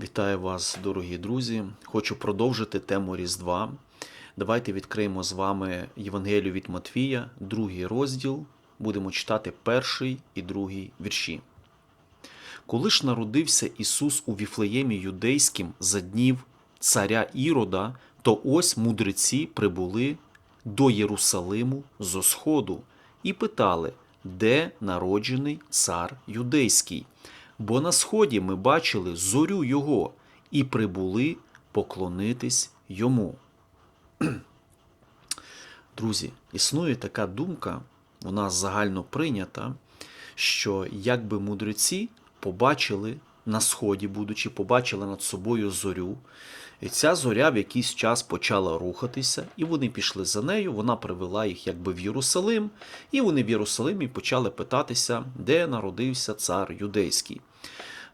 Вітаю вас, дорогі друзі. Хочу продовжити тему Різдва. Давайте відкриємо з вами Євангелію від Матвія, другий розділ. Будемо читати перший і другий вірші. Коли ж народився Ісус у Віфлеємі юдейським за днів царя Ірода, то ось мудреці прибули до Єрусалиму зо сходу і питали, де народжений цар юдейський. Бо на сході ми бачили зорю його і прибули поклонитись йому. Друзі, існує така думка, вона загально прийнята, що якби мудреці побачили на сході, будучи, побачили над собою зорю, і ця зоря в якийсь час почала рухатися, і вони пішли за нею, вона привела їх якби в Єрусалим, і вони в Єрусалимі почали питатися, де народився цар юдейський.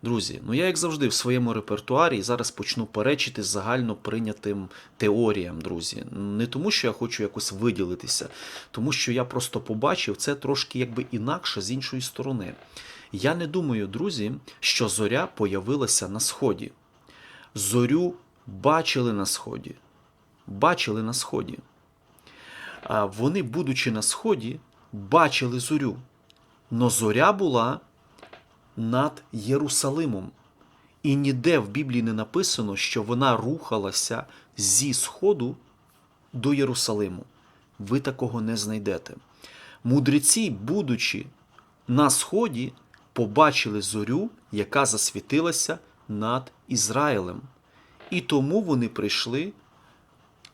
Друзі, ну я як завжди в своєму репертуарі зараз почну перечити загально прийнятим теоріям, друзі. Не тому, що я хочу якось виділитися, тому що я просто побачив це трошки якби інакше з іншої сторони. Я не думаю, друзі, що зоря появилася на сході. Зорю бачили на сході. Бачили на сході. А вони, будучи на сході, бачили зорю. Но зоря була над Єрусалимом. І ніде в Біблії не написано, що вона рухалася зі сходу до Єрусалиму. Ви такого не знайдете. Мудреці, будучи на сході, побачили зорю, яка засвітилася над Ізраїлем. І тому вони прийшли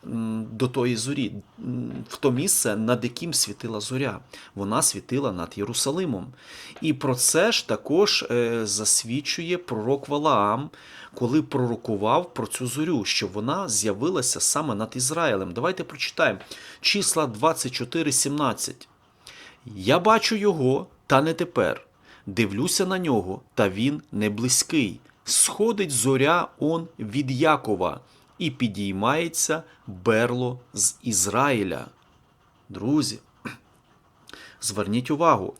до тої зорі, в то місце, над яким світила зоря. Вона світила над Єрусалимом. І про це ж також е, засвідчує пророк Валаам, коли пророкував про цю зорю, що вона з'явилася саме над Ізраїлем. Давайте прочитаємо числа 24:17. Я бачу його, та не тепер. Дивлюся на нього, та він не близький. Сходить зоря он від Якова, і підіймається берло з Ізраїля. Друзі, зверніть увагу,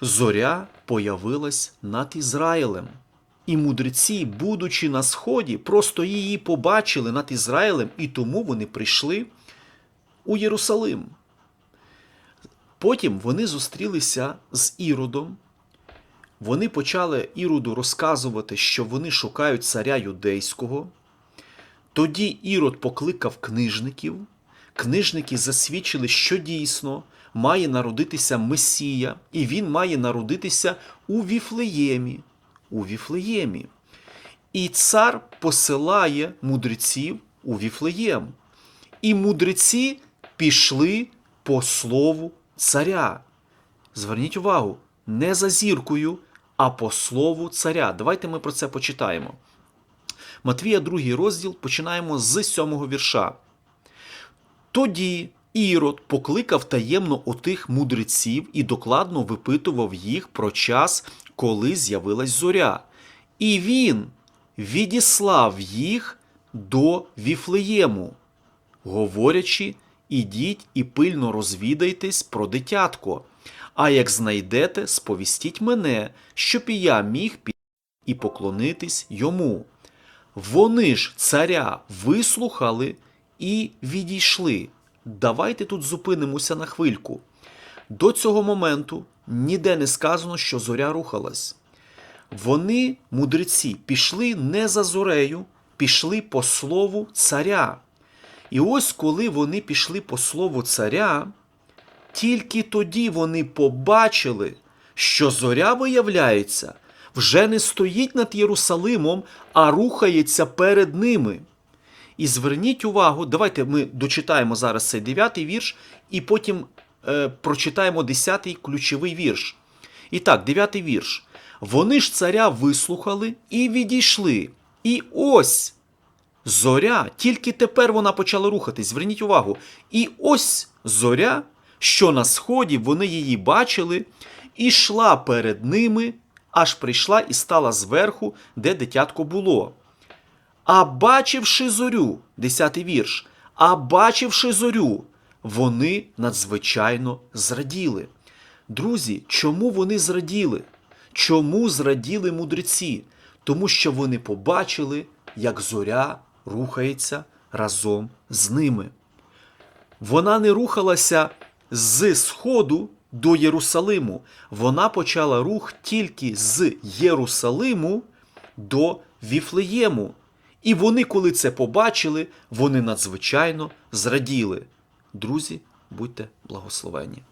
зоря появилась над Ізраїлем. І мудреці, будучи на сході, просто її побачили над Ізраїлем, і тому вони прийшли у Єрусалим. Потім вони зустрілися з Іродом. Вони почали Іроду розказувати, що вони шукають царя юдейського. Тоді Ірод покликав книжників. Книжники засвідчили, що дійсно має народитися Месія, і він має народитися у Віфлеємі. У Віфлеємі. І цар посилає мудреців у Віфлеєм. І мудреці пішли по слову царя. Зверніть увагу, не за зіркою, а по слову царя. Давайте ми про це почитаємо. Матвія, другий розділ, починаємо з сьомого вірша. Тоді Ірод покликав таємно отих мудреців і докладно випитував їх про час, коли з'явилась зоря. І він відіслав їх до Віфлеєму, говорячи, ідіть і пильно розвідайтесь про дитятко. А як знайдете, сповістіть мене, щоб і я міг піти і поклонитись йому. Вони ж царя вислухали і відійшли. Давайте тут зупинимося на хвильку. До цього моменту ніде не сказано, що зоря рухалась. Вони, мудреці, пішли не за зорею, пішли по слову царя. І ось коли вони пішли по слову царя, тільки тоді вони побачили, що зоря, виявляється, вже не стоїть над Єрусалимом, а рухається перед ними. І зверніть увагу, давайте ми дочитаємо зараз цей дев'ятий вірш, і потім е, прочитаємо десятий ключовий вірш. І так, дев'ятий вірш. Вони ж царя вислухали і відійшли. І ось зоря, тільки тепер вона почала рухатись. Зверніть увагу. І ось зоря, що на сході вони її бачили, і йшла перед ними, аж прийшла і стала зверху, де дитятко було. А бачивши зорю, 10 вірш, а бачивши зорю, вони надзвичайно зраділи. Друзі, чому вони зраділи? Чому зраділи мудреці? тому що вони побачили, як зоря рухається разом з ними. Вона не рухалася з Сходу до Єрусалиму. Вона почала рух тільки з Єрусалиму до Віфлеєму. І вони, коли це побачили, вони надзвичайно зраділи. Друзі, будьте благословені.